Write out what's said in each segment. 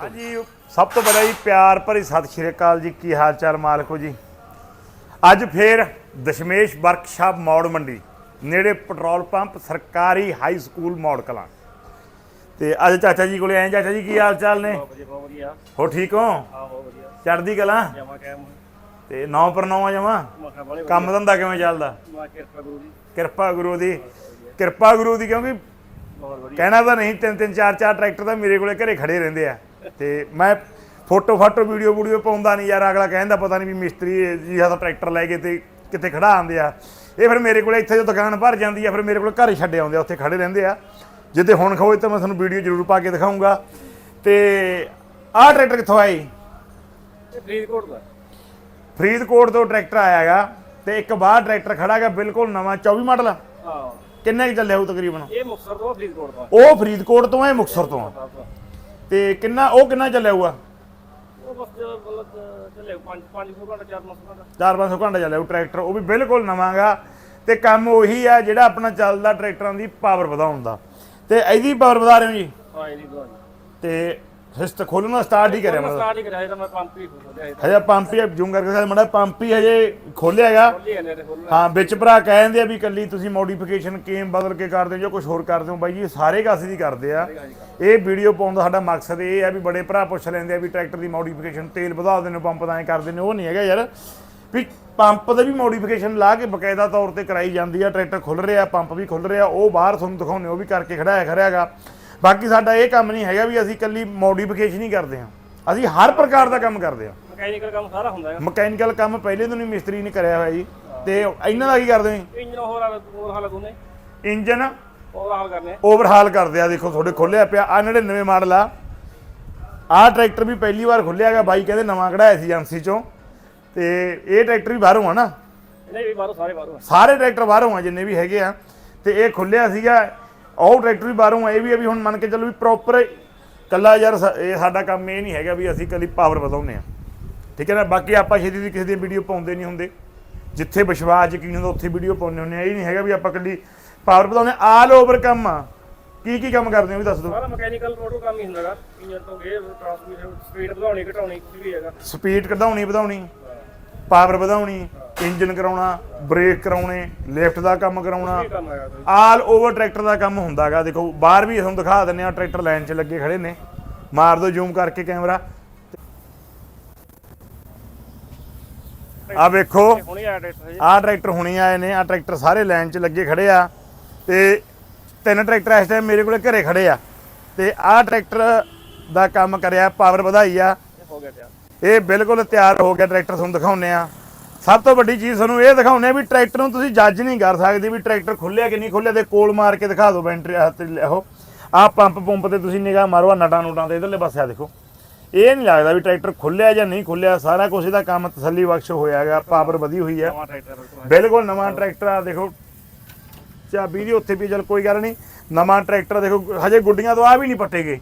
ਹਾਂਜੀ ਸਭ ਤੋਂ ਬੜਾ ਜੀ ਪਿਆਰ ਭਰੀ ਸਤਿ ਸ਼੍ਰੀ ਅਕਾਲ ਜੀ। ਕੀ ਹਾਲ ਚਾਲ ਮਾਲਕੋ ਜੀ? ਅੱਜ ਫੇਰ ਦਸ਼ਮੇਸ਼ ਵਰਕਸ਼ਾਪ ਮੌੜ ਮੰਡੀ ਨੇੜੇ ਪੈਟਰੋਲ ਪੰਪ ਸਰਕਾਰੀ ਹਾਈ ਸਕੂਲ ਮੌੜ ਕਲਾਂ। ਤੇ ਅੱਜ ਚਾਚਾ ਜੀ ਕੋਲੇ ਆਏ ਚਾਚਾ ਜੀ ਕੀ ਹਾਲ ਚਾਲ ਨੇ? ਵਧੀਆ ਬਹੁਤ ਵਧੀਆ। ਹੋ ਠੀਕ ਹੋ? ਆ ਬਹੁਤ ਵਧੀਆ। ਚੜ੍ਹਦੀ ਕਲਾਂ? ਜਮਾ ਤੇ ਨੌ ਪਰ ਨੌ ਜਮਾ? ਮੱਖਾ ਬੜੇ ਕੰਮ ਧੰਦਾ ਕਿਵੇਂ ਚੱਲਦਾ? ਮਾ ਕਿਰਪਾ ਗੁਰੂ ਦੀ। ਕਿਰਪਾ ਗੁਰੂ ਦੀ। ਕਿਰਪਾ ਗੁਰੂ ਦੀ ਕਿਉਂਕਿ ਬਹੁਤ ਵਧੀਆ। ਕਹਿਣਾ ਤਾਂ ਨਹੀਂ ਤਿੰਨ ਤਿੰਨ ਚਾਰ ਚਾਰ ਟਰੈਕਟਰ ਤਾਂ ਮੇਰੇ ਕੋਲੇ ਘਰੇ ਖੜੇ ਰਹਿੰਦੇ ਆ। ਤੇ ਮੈਂ ਫੋਟੋ ਫਾਟੋ ਵੀਡੀਓ ਵੀਡੀਓ ਪਾਉਂਦਾ ਨਹੀਂ ਯਾਰ ਅਗਲਾ ਕਹਿੰਦਾ ਪਤਾ ਨਹੀਂ ਵੀ ਮਿਸਤਰੀ ਜੀ ਸਾਡਾ ਟਰੈਕਟਰ ਲੈ ਕੇ ਤੇ ਕਿੱਥੇ ਖੜਾ ਆਂਦੇ ਆ। ਇਹ ਫਿਰ ਮੇਰੇ ਕੋਲੇ ਇੱਥੇ ਜੋ ਦੁਕਾਨ ਭਰ ਜਾਂਦੀ ਆ ਫਿਰ ਮੇਰੇ ਕੋਲ ਘਰ ਹੀ ਛੱਡੇ ਆਉਂਦੇ ਆ ਉੱਥੇ ਖੜੇ ਰਹਿੰਦੇ ਆ। ਜਿੱਦੇ ਹੁਣ ਖੋਏ ਤਾਂ ਮੈਂ ਤੁਹਾਨੂੰ ਵੀਡੀਓ ਜ਼ਰੂਰ ਪਾ ਕੇ ਦਿਖਾਉਂਗਾ। ਤੇ ਆਹ ਟਰੈਕਟਰ ਕਿੱਥੋਂ ਆਈ ਇਹ ਫਰੀਦਕੋਟ ਦਾ। ਫਰੀਦਕੋਟ ਤੋਂ ਟਰੈਕਟਰ ਆਇਆਗਾ ਤੇ ਇੱਕ ਬਾਹਰ ਟਰੈਕਟਰ ਖੜਾਗਾ ਬਿਲਕੁਲ ਨਵਾਂ 24 ਮਾਡਲ। ਆ ਹਾਂ। ਕਿੰਨੇ ਕੁ ਚੱਲਿਆ ਹੋਊ ਤਕਰੀਬਨ? ਇਹ ਮੁਕਤਸਰ ਤੋਂ ਫਰੀਦਕੋਟ ਦਾ ਉਹ ਫਰੀਦਕੋਟ ਤੋਂ ਹੈ ਮੁਕਤਸਰ ਤੋਂ ਆ। ਤੇ ਕਿੰਨਾ ਉਹ ਕਿੰਨਾ ਚੱਲਿਆ ਹੋਊਗਾ? ਉਹ ਬਸ ਮਤਲਬ ਚੱਲੇ 5 5 ਘੰਟਾ 4 5 ਘੰਟਾ। 4-500 ਘੰਟਾ ਚੱਲਿਆ ਉਹ ਟਰੈਕਟਰ ਉਹ ਵੀ ਬਿਲਕੁਲ ਨਵਾਂਗਾ। ਤੇ ਕੰਮ ਉਹੀ ਆ ਜਿਹੜਾ ਆਪਣਾ ਚੱਲਦਾ ਟਰੈਕਟਰਾਂ ਦੀ ਪਾਵਰ ਵਧਾਉਣ ਦਾ। ਤੇ ਇਹਦੀ ਪਾਵਰ ਵਧਾ ਰਹੇ ਹੋ ਜੀ? ਹਾਂ ਇਹ ਨਹੀਂ ਦਵਾਈ ਤੇ ਸਿਸਟ ਖੋਲਣਾ ਸਟਾਰਟ ਹੀ ਕਰਿਆ ਮੈਂ ਮਤਲਬ। ਸਟਾਰਟ ਹੀ ਕਰਾਇਆ ਤਾਂ ਮੈਂ ਪੰਪ ਹੀ ਖੋਲਿਆ ਹਜੇ ਪੰਪ ਹੀ ਜੂਮ ਕਰਕੇ ਸਾਡੇ ਮੜਾ ਪੰਪ ਹੀ ਹਜੇ ਖੋਲਿਆ ਹੈਗਾ। ਤੇ ਖੋਲਣਾ ਹਾਂ ਵਿੱਚ ਭਰਾ ਕਹਿੰਦੇ ਆ ਵੀ ਕੱਲੀ ਤੁਸੀਂ ਮੋਡੀਫਿਕੇਸ਼ਨ ਕੇਮ ਬਦਲ ਕੇ ਕਰਦੇ ਹੋ ਜਾਂ ਕੁਝ ਹੋਰ ਕਰਦੇ ਹੋ ਬਾਈ ਜੀ ਸਾਰੇ ਕਾਸੀ ਦੀ ਕਰਦੇ ਆ। ਇਹ ਵੀਡੀਓ ਪਾਉਣ ਦਾ ਸਾਡਾ ਮਕਸਦ ਇਹ ਆ ਵੀ ਬੜੇ ਭਰਾ ਪੁੱਛ ਲੈਂਦੇ ਆ ਵੀ ਟਰੈਕਟਰ ਦੀ ਮੋਡੀਫਿਕੇਸ਼ਨ ਤੇਲ ਵਧਾ ਦਿੰਦੇ ਨੇ ਪੰਪ ਦਾ ਐ ਕਰਦੇ ਨੇ ਉਹ ਨਹੀਂ ਹੈਗਾ ਯਾਰ। ਵੀ ਪੰਪ ਦੇ ਵੀ ਮੋਡੀਫਿਕੇਸ਼ਨ ਲਾ ਕੇ ਬਕਾਇਦਾ ਤੌਰ ਤੇ ਕਰਾਈ ਜਾਂਦੀ ਆ ਟਰੈਕਟਰ ਖੁੱਲ ਰਿਹਾ ਪੰਪ ਵੀ ਖੁੱਲ ਰਿਹਾ ਉਹ ਬਾਹਰ ਤੁਹਾਨੂੰ ਦਿਖਾਉਂਦੇ ਉਹ ਵੀ ਕਰਕੇ ਖੜਾਇਆ ਖੜਿਆਗਾ ਬਾਕੀ ਸਾਡਾ ਇਹ ਕੰਮ ਨਹੀਂ ਹੈਗਾ ਵੀ ਅਸੀਂ ਕੱਲੀ ਮੋਡੀਫਿਕੇਸ਼ਨ ਹੀ ਕਰਦੇ ਹਾਂ। ਅਸੀਂ ਹਰ ਪ੍ਰਕਾਰ ਦਾ ਕੰਮ ਕਰਦੇ ਹਾਂ। ਮਕੈਨੀਕਲ ਕੰਮ ਸਾਰਾ ਹੁੰਦਾ ਹੈਗਾ। ਮਕੈਨੀਕਲ ਕੰਮ ਪਹਿਲੇ ਤੋਂ ਨਹੀਂ ਮਿਸਤਰੀ ਨੇ ਕਰਿਆ ਹੋਇਆ ਜੀ। ਤੇ ਇਹਨਾਂ ਦਾ ਕੀ ਕਰਦੇ ਹੋ ਇੰਜਨ ਹੋਰ ਹਾਲ ਦੋਨੇ? ਇੰਜਨ ਹੋਰ ਹਾਲ ਕਰਨੇ ਓਵਰਹਾਲ ਕਰਦੇ ਆ। ਦੇਖੋ ਤੁਹਾਡੇ ਖੋਲਿਆ ਪਿਆ। ਆ 99 ਮਾਡਲ ਆ। ਆ ਟਰੈਕਟਰ ਵੀ ਪਹਿਲੀ ਵਾਰ ਖੁੱਲਿਆਗਾ ਬਾਈ ਕਹਿੰਦੇ ਨਵਾਂ ਕਢਾਇਆ ਸੀ ਏਜੰਸੀ ਚੋਂ। ਤੇ ਇਹ ਟਰੈਕਟਰ ਵੀ ਬਾਹਰੋਂ ਆ ਨਾ। ਇਹਨੇ ਵੀ ਬਾਹਰੋਂ ਸਾਰੇ ਬਾਹਰੋਂ। ਸਾਰੇ ਟਰੈਕਟਰ ਬਾਹਰੋਂ ਆ ਜਿੰਨੇ ਵੀ ਹੈਗੇ ਆ। ਤੇ ਇਹ ਖੁੱਲਿਆ ਸੀਗਾ ਉਹ ਟਰੈਕਟਰ ਵੀ ਬਾਹਰੋਂ ਆ ਇਹ ਵੀ ਆ ਵੀ ਹੁਣ ਮੰਨ ਕੇ ਚੱਲੋ ਵੀ ਪ੍ਰੋਪਰ ਕੱਲਾ ਯਾਰ ਇਹ ਸਾਡਾ ਕੰਮ ਇਹ ਨਹੀਂ ਹੈਗਾ ਵੀ ਅਸੀਂ ਕੱਲੀ ਪਾਵਰ ਵਧਾਉਂਦੇ ਆ ਠੀਕ ਹੈ ਨਾ? ਬਾਕੀ ਆਪਾਂ ਛੇਤੀ ਦੀ ਕਿਸੇ ਦੀ ਵੀਡੀਓ ਪਾਉਂਦੇ ਨਹੀਂ ਹੁੰਦੇ। ਜਿੱਥੇ ਵਿਸ਼ਵਾਸ ਯਕੀਨ ਹੁੰਦਾ ਉੱਥੇ ਵੀਡੀਓ ਪਾਉਂਦੇ ਹੁੰਦੇ ਆ ਇਹ ਨਹੀਂ ਹੈਗਾ ਵੀ ਆਪਾਂ ਕੱਲੀ ਪਾਵਰ ਵਧਾਉਂਦੇ ਆਲ ਓਵਰ ਕੰਮ ਆ। ਕੀ ਕੀ ਕੰਮ ਕਰਦੇ ਹੋ ਵੀ ਦੱਸ ਦਿਓ। ਸਾਰਾ ਮਕੈਨੀਕਲ ਟੋਟਲ ਕੰਮ ਹੀ ਹੁੰਦਾਗਾ ਇੰਜਨ ਤੋਂ ਗੇਅਰ ਟਰਾਂਸਮਿਸ਼ਨ ਸਪੀਡ ਵਧਾਉਣੀ ਘਟਾਉਣੀ ਕੁਝ ਵੀ ਹੈਗਾ। ਸਪੀਡ ਕਢਾਉਣੀ ਵਧਾਉਣੀ। ਪਾਵਰ ਵਧਾਉਣੀ ਇੰਜਨ ਕਰਾਉਣਾ ਬ੍ਰੇਕ ਕਰਾਉਣੇ ਲਿਫਟ ਦਾ ਕੰਮ ਕਰਾਉਣਾ। ਆਲ ਓਵਰ ਟਰੈਕਟਰ ਦਾ ਕੰਮ ਹੁੰਦਾਗਾ ਦੇਖੋ ਬਾਹਰ ਵੀ ਤੁਹਾਨੂੰ ਦਿਖਾ ਦਿੰਨੇ ਆ ਟਰੈਕਟਰ ਲਾਈਨ 'ਚ ਲੱਗੇ ਖੜੇ ਨੇ। ਮਾਰ ਦਿਓ ਜ਼ੂਮ ਕਰਕੇ ਕੈਮਰਾ। ਆ ਵੇਖੋ ਆਇਆ ਟਰੈਕਟਰ ਹੁਣੇ ਆਏ ਨੇ ਆ ਟਰੈਕਟਰ ਸਾਰੇ ਲਾਈਨ 'ਚ ਲੱਗੇ ਖੜੇ ਆ। ਤੇ ਤਿੰਨ ਟਰੈਕਟਰ ਇਸ ਟਾਈਮ ਮੇਰੇ ਕੋਲੇ ਘਰੇ ਖੜੇ ਆ। ਤੇ ਆਹ ਟਰੈਕਟਰ ਦਾ ਕੰਮ ਕਰਿਆ ਪਾਵਰ ਵਧਾਈ ਆ। ਹੋ ਗਿਆ ਇਹ ਬਿਲਕੁਲ ਤਿਆਰ ਹੋ ਗਿਆ ਟਰੈਕਟਰ ਤੁਹਾਨੂੰ ਦਿਖਾਉਨੇ ਆ ਸਭ ਤੋਂ ਵੱਡੀ ਚੀਜ਼ ਤੁਹਾਨੂੰ ਇਹ ਦਿਖਾਉਨੇ ਆ ਵੀ ਟਰੈਕਟਰ ਨੂੰ ਤੁਸੀਂ ਜੱਜ ਨਹੀਂ ਕਰ ਸਕਦੇ ਵੀ ਟਰੈਕਟਰ ਖੁੱਲਿਆ ਕਿ ਨਹੀਂ ਖੁੱਲਿਆ ਤੇ ਕੋਲ ਮਾਰ ਕੇ ਦਿਖਾ ਦਿਓ ਬੈਂਟਰੀ ਹੱਥ ਉਹ ਆਹ ਪੰਪ ਪੰਪ ਤੇ ਤੁਸੀਂ ਨਿਗਾਹ ਮਾਰੋ ਨਟਾਂ ਨੂਟਾਂ ਤੇ ਇਧਰਲੇ ਪਾਸੇ ਆ ਦੇਖੋ। ਇਹ ਨਹੀਂ ਲੱਗਦਾ ਵੀ ਟਰੈਕਟਰ ਖੁੱਲਿਆ ਜਾਂ ਨਹੀਂ ਖੁੱਲਿਆ ਸਾਰਾ ਕੁਝ ਇਹਦਾ ਕੰਮ ਤਸੱਲੀ ਬਖਸ਼ ਹੋਇਆ ਹੈਗਾ ਪਾਵਰ ਵਧੀ ਹੋਈ ਹੈ। ਬਿਲਕੁਲ ਬਿਲਕੁਲ ਨਵਾਂ ਟਰੈਕਟਰ ਆ ਦੇਖੋ। ਚਾਬੀ ਦੀ ਉੱਥੇ ਵੀ ਚਲ ਕੋਈ ਗੱਲ ਨਹੀਂ। ਨਵਾਂ ਟਰੈਕਟਰ ਦੇਖੋ ਹਜੇ ਗੁੱਡੀਆਂ ਤੋਂ ਆ ਵੀ ਨਹੀਂ ਪੱਟੇਗੇ।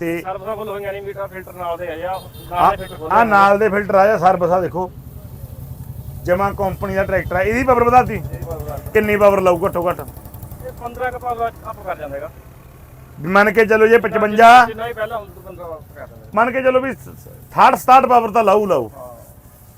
ਤੇ ਸਰਵਿਸਾਂ ਫੁੱਲ ਹੋਈਆਂ ਨਹੀਂ ਮੀਟਰ ਫਿਲਟਰ ਨਾਲ ਦੇ ਆ ਜਾ ਨਾਲ ਦੇ ਫਿਲਟਰ ਆ ਨਾਲ ਦੇ ਫਿਲਟਰ ਆ ਜਾ ਸਰਵਿਸ ਆ ਦੇਖੋ। ਜਮਾ ਕੰਪਨੀ ਦਾ ਟਰੈਕਟਰ ਆ ਇਹਦੀ ਪਾਵਰ ਵਧਾਤੀ? ਕਿੰਨੀ ਪਾਵਰ ਲਾਊ ਘੱਟੋ ਘੱਟ? ਇਹ 15 ਕ ਪਾਵਰ ਅਪ ਕਰ ਜਾਂਦਾ ਹੈਗਾ ਮੰਨ ਕੇ ਚੱਲੋ ਜੇ 55 ਜਿੰਨਾ ਹੀ ਪਹਿਲਾਂ ਤੋਂ 15 ਵਾਰ ਕਰ ਦਿੰਦੇ ਮੰਨ ਕੇ ਚੱਲੋ ਵੀ 60 67 ਪਾਵਰ ਤਾਂ ਲਾਊ ਲਾਊ। ਹਾਂ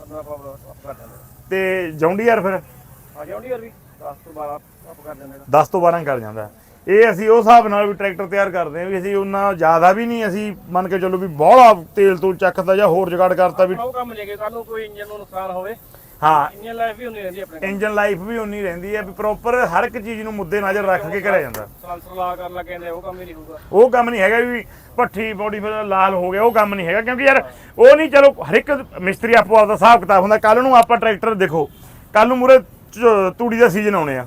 15 ਪਾਵਰ ਅਪ ਕਰ ਦਿੰਦੇ ਤੇ ਜੌਂਡੀਆਰ ਫਿਰ? ਆ ਯਾਰ ਵੀ 10 ਤੋਂ 12 ਅਪ ਕਰ ਦਿੰਦੇ 10 ਤੋਂ 12 ਕਰ ਜਾਂਦਾ। ਇਹ ਅਸੀਂ ਉਸ ਹਿਸਾਬ ਨਾਲ ਵੀ ਟਰੈਕਟਰ ਤਿਆਰ ਕਰਦੇ ਹਾਂ ਵੀ ਅਸੀਂ ਉਹਨਾਂ ਜ਼ਿਆਦਾ ਵੀ ਨਹੀਂ ਅਸੀਂ ਮੰਨ ਕੇ ਚੱਲੋ ਵੀ ਬਹੁਤ ਤੇਲ ਤੋਂ ਚੱਕਦਾ ਜਾਂ ਹੋਰ ਜੁਗਾੜ ਕਰਤਾ ਵੀ ਉਹ ਕੰਮ ਲੈ ਕੇ ਕੱਲ ਨੂੰ ਕੋਈ ਇੰਜਨ ਨੂੰ ਨੁਕਸਾਨ ਹੋਵੇ। ਹਾਂ। ਇੰਜਨ ਲਾਈਫ ਵੀ ਹੁੰਦੀ ਰਹਿੰਦੀ ਆਪਣੇ। ਇੰਜਨ ਲਾਈਫ ਵੀ ਉਨੀ ਰਹਿੰਦੀ ਹੈ ਵੀ ਪ੍ਰੋਪਰ ਹਰ ਇੱਕ ਚੀਜ਼ ਨੂੰ ਮੁੱਦੇ ਨਜ਼ਰ ਰੱਖ ਕੇ ਕਰਿਆ ਜਾਂਦਾ। ਸਲੈਂਸਰ ਲਾ ਕਰਨ ਲੱਗੇ ਨੇ ਉਹ ਕੰਮ ਹੀ ਨਹੀਂ ਹੋਊਗਾ। ਉਹ ਕੰਮ ਨਹੀਂ ਹੈਗਾ ਵੀ ਭੱਠੀ ਬੋਡੀ ਫਿਰ ਲਾਲ ਹੋ ਗਿਆ ਉਹ ਕੰਮ ਨਹੀਂ ਹੈਗਾ ਕਿਉਂਕਿ ਯਾਰ ਉਹ ਨਹੀਂ ਚਲੋ ਹਰ ਇੱਕ ਮਿਸਤਰੀ ਆਪੋ ਆਪਦਾ ਹਿਸਾਬ ਕਿਤਾਬ ਹੁੰਦਾ ਕੱਲ ਨੂੰ ਆਪਾਂ ਟਰੈਕਟਰ ਦੇਖੋ ਕੱਲ ਨੂੰ ਮੂਰੇ ਤੂੜੀ ਦਾ ਸੀਜ਼ਨ ਆਉਣੇ ਆ।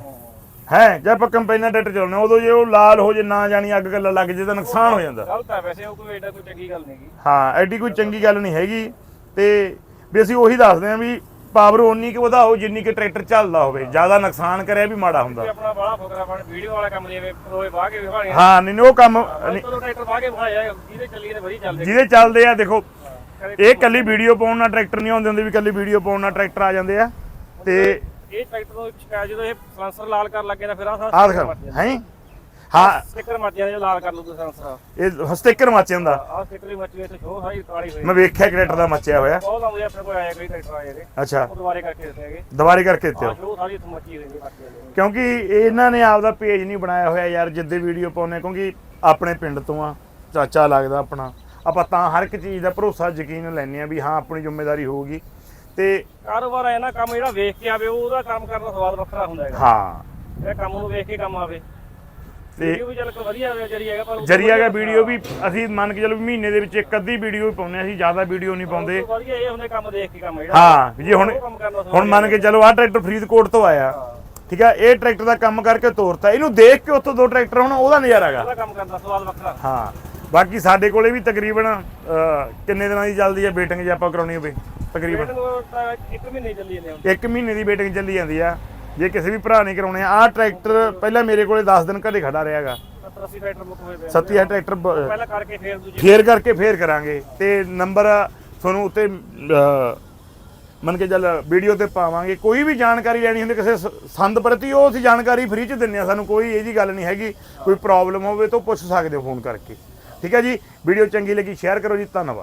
ਹੈ ਜੇ ਆਪਾਂ ਕੰਪਾਈਨਰ ਟਰੈਕਟਰ ਚਲਾਉਣੇ ਉਦੋਂ ਜੇ ਉਹ ਲਾਲ ਹੋ ਜੇ ਨਾ ਜਾਣੀ ਅੱਗ ਗੱਲਾਂ ਲੱਗ ਜੇ ਤਾਂ ਨੁਕਸਾਨ ਹੋ ਜਾਂਦਾ। ਗਲਤ ਹੈ ਵੈਸੇ ਉਹ ਕੋਈ ਐਡਾ ਕੋਈ ਚੰਗੀ ਗੱਲ ਨਹੀਂ ਗੀ ਹਾਂ ਐਡੀ ਕੋਈ ਚੰਗੀ ਗੱਲ ਨਹੀਂ ਹੈਗੀ। ਤੇ ਵੀ ਅਸੀਂ ਉਹੀ ਦੱਸਦੇ ਹਾਂ ਵੀ ਪਾਵਰ ਓਨੀ ਕਿ ਵਧਾਓ ਜਿੰਨੀ ਕਿ ਟਰੈਕਟਰ ਚੱਲਦਾ ਹੋਵੇ। ਜ਼ਿਆਦਾ ਨੁਕਸਾਨ ਕਰਿਆ ਵੀ ਮਾੜਾ ਹੁੰਦਾ। ਕੋਈ ਆਪਣਾ ਬਾਹਲਾ ਫੋਕਰਾ ਬਣ ਵੀਡੀਓ ਵਾਲਾ ਕੰਮ ਜਿਵੇਂ ਰੋਏ ਵਾਹ ਕੇ ਵਿਖਾਣੇ ਹਾਂ ਨਹੀਂ ਉਹ ਕੰਮ ਨਹੀਂ ਚਲੋ ਟਰੈਕਟਰ ਵਾਹ ਕੇ ਵਿਖਾਇਆ ਜਿਹਦੇ ਚੱਲੀ ਤੇ ਵਧੀਆ ਚੱਲਦੇ ਜਿਹਦੇ ਚੱਲਦੇ ਆ ਦੇਖੋ ਇਹ ਕੱਲੀ ਵੀਡੀਓ ਪਾਉਣ ਨਾਲ ਟਰੈਕਟਰ ਨਹੀਂ ਆਉਂਦੇ ਹੁੰਦੇ ਵੀ ਕੱਲੀ ਵੀਡੀਓ ਪਾਉਣ ਨਾਲ ਟਰੈਕਟਰ ਆ ਜਾਂਦੇ ਆ। ਤੇ ਇਹ ਟਰੈਕਟਰ ਸ਼ਿਕਾਇਤ ਜਦੋਂ ਇਹ ਸਲੈਂਸਰ ਲਾਲ ਕਰਨ ਲੱਗੇ ਤਾਂ ਫਿਰ ਆ ਆਹ ਦਿਖਾ ਹੈ? ਹਾਂ। ਸਟicker ਮਾਚਿਆ ਜੋ ਲਾਲ ਕਰ ਲਓ ਤੁਸੀਂ ਸੈਂਸਰ ਇਹ ਸਟicker ਮਾਚੇ ਹੁੰਦਾ ਆਹ ਸਟicker ਮੱਚੀ ਤੇ ਸਾਰੀ ਕਾਲੀ ਹੋਈ। ਮੈਂ ਵੇਖਿਆ ਕ੍ਰੈਟਰ ਦਾ ਮੱਚਿਆ ਹੋਇਆ। ਬਹੁਤ ਆਉਂਦੇ ਆਪਣੇ ਕੋਲ ਆਏ ਕਈ ਟਰੈਕਟਰ ਆਏ ਨੇ ਅੱਛਾ। ਉਹ ਦੁਬਾਰੇ ਕਰਕੇ ਦਿੱਤੇ ਹੈਗੇ। ਦੁਬਾਰੇ ਕਰਕੇ ਦਿੱਤੇ ਆਹ ਹੋ ਸ਼ੋ ਸਾਰੀ ਇੱਥੋਂ ਮੱਚੀ ਹੋਈ ਨੇ ਬਾਕੀ ਵਾਲੇ ਕਿਉਂਕਿ ਇਹਨਾਂ ਨੇ ਆਪਦਾ ਪੇਜ ਨਹੀਂ ਬਣਾਇਆ ਹੋਇਆ ਯਾਰ ਜਿੱਦੇ ਵੀਡੀਓ ਪਾਉਨੇ ਕਿਉਂਕਿ ਆਪਣੇ ਪਿੰਡ ਤੋਂ ਆ ਚਾਚਾ ਲੱਗਦਾ ਆਪਣਾ। ਆਪਾਂ ਤਾਂ ਹਰ ਇੱਕ ਚੀਜ਼ ਦਾ ਭਰੋਸਾ ਯਕੀਨ ਲੈਂਦੇ ਆ ਵੀ ਹਾਂ ਆਪਣੀ ਜ਼ਿੰਮੇਵਾਰੀ ਹੋਊਗੀ। ਤੇ ਕਾਰੋਬਾਰ ਹੈ ਨਾ ਕੰਮ ਜਿਹੜਾ ਵੇਖ ਕੇ ਆਵੇ ਉਹਦਾ ਕੰਮ ਕਰਨ ਦਾ ਸਵਾਦ ਵੱਖਰਾ ਹੁੰਦਾ ਹੈਗਾ। ਹਾਂ। ਇਹ ਕੰਮ ਨੂੰ ਵੇਖ ਕੇ ਕੰਮ ਆਵੇ। ਤੇ ਵੀਡੀਓ ਵੀ ਚੱਲ ਕੋਈ ਵਧੀਆ ਹੋਵੇ ਜਰੀ ਹੈਗਾ ਪਰ ਜਰੀਆ ਦਾ ਵੀਡੀਓ ਵੀ ਅਸੀਂ ਮੰਨ ਕੇ ਚੱਲੋ ਵੀ ਮਹੀਨੇ ਦੇ ਵਿੱਚ ਇੱਕ ਅੱਧੀ ਵੀਡੀਓ ਹੀ ਪਾਉਂਦੇ ਆ ਅਸੀਂ ਜ਼ਿਆਦਾ ਵੀਡੀਓ ਨਹੀਂ ਪਾਉਂਦੇ ਉਹ ਤੋਂ ਵਧੀਆ ਇਹ ਹੁੰਦੇ ਕੰਮ ਦੇਖ ਕੇ ਕੰਮ ਜਿਹੜਾ। ਹਾਂ ਜੇ ਹੁਣ ਹੁਣ ਮੰਨ ਕੇ ਚੱਲੋ ਆਹ ਟਰੈਕਟਰ ਫਰੀਦਕੋਟ ਤੋਂ ਆਇਆ। ਠੀਕ ਆ ਇਹ ਟਰੈਕਟਰ ਦਾ ਕੰਮ ਕਰਕੇ ਤੋਰਤਾ। ਇਹਨੂੰ ਦੇਖ ਕੇ ਉੱਥੋਂ ਦੋ ਟਰੈਕਟਰ ਹੁਣ ਉਹਦਾ ਨਜ਼ਾਰਾ ਹੈਗਾ। ਉਹਦਾ ਕੰਮ ਕਰਨ ਦਾ ਸਵਾਦ ਵੱਖਰਾ। ਹਾਂ। ਬਾਕੀ ਸਾਡੇ ਕੋਲੇ ਵੀ ਤਕਰੀਬਨ ਅਹ, ਕਿੰਨੇ ਦਿਨਾਂ ਦੀ ਚੱਲਦੀ ਹੈ ਬੇਟਿੰਗ ਜੇ ਆਪਾਂ ਕਰਾਉਣੀ ਹੋਵੇ? ਤਕਰੀਬਨ। ਇੱਕ ਮਹੀਨੇ ਚੱਲੀ ਜਾਂਦੇ ਹੁਣ। ਇੱਕ ਮਹੀਨੇ ਦੀ ਬੇਟਿੰਗ ਚੱਲੀ ਜਾਂਦੀ ਆ। ਜੇ ਕਿਸੇ ਵੀ ਭਰਾ ਨੇ ਕਰਾਉਣੇ ਆ ਆਹ ਟਰੈਕਟਰ ਪਹਿਲਾਂ ਮੇਰੇ ਕੋਲੇ 10 ਦਿਨ ਘਰੇ ਖੜਾ ਰਿਹਾਗਾ 70 80 ਫੈਕਟਰ ਬੁੱਕ ਹੋਏ ਪਏ ਆ। ਟਰੈਕਟਰ ਪਹਿਲਾਂ ਕਰਕੇ ਫੇਰ ਦੂਜੇ ਫੇਰ ਕਰਕੇ ਫੇਰ ਕਰਾਂਗੇ। ਤੇ ਨੰਬਰ ਤੁਹਾਨੂੰ ਉੱਤੇ ਮੰਨ ਕੇ ਚੱਲ ਵੀਡੀਓ ਤੇ ਪਾਵਾਂਗੇ। ਕੋਈ ਵੀ ਜਾਣਕਾਰੀ ਲੈਣੀ ਹੁੰਦੀ ਕਿਸੇ ਸੰਦ ਪ੍ਰਤੀ ਉਹ ਅਸੀਂ ਜਾਣਕਾਰੀ ਫ੍ਰੀ ਚ ਦਿੰਨੇ ਆ। ਸਾਨੂੰ ਕੋਈ ਇਹ ਜੀ ਗੱਲ ਨਹੀਂ ਹੈਗੀ। ਕੋਈ ਪ੍ਰੋਬਲਮ ਹੋਵੇ ਤਾਂ ਪੁੱਛ ਸਕਦੇ ਹੋ ਫੋਨ ਕਰਕੇ। ਠੀਕ ਹੈ ਜੀ? ਵੀਡੀਓ ਚੰਗੀ ਲੱਗੀ ਸ਼ੇਅਰ ਕਰੋ ਜੀ। ਧੰਨਵਾਦ।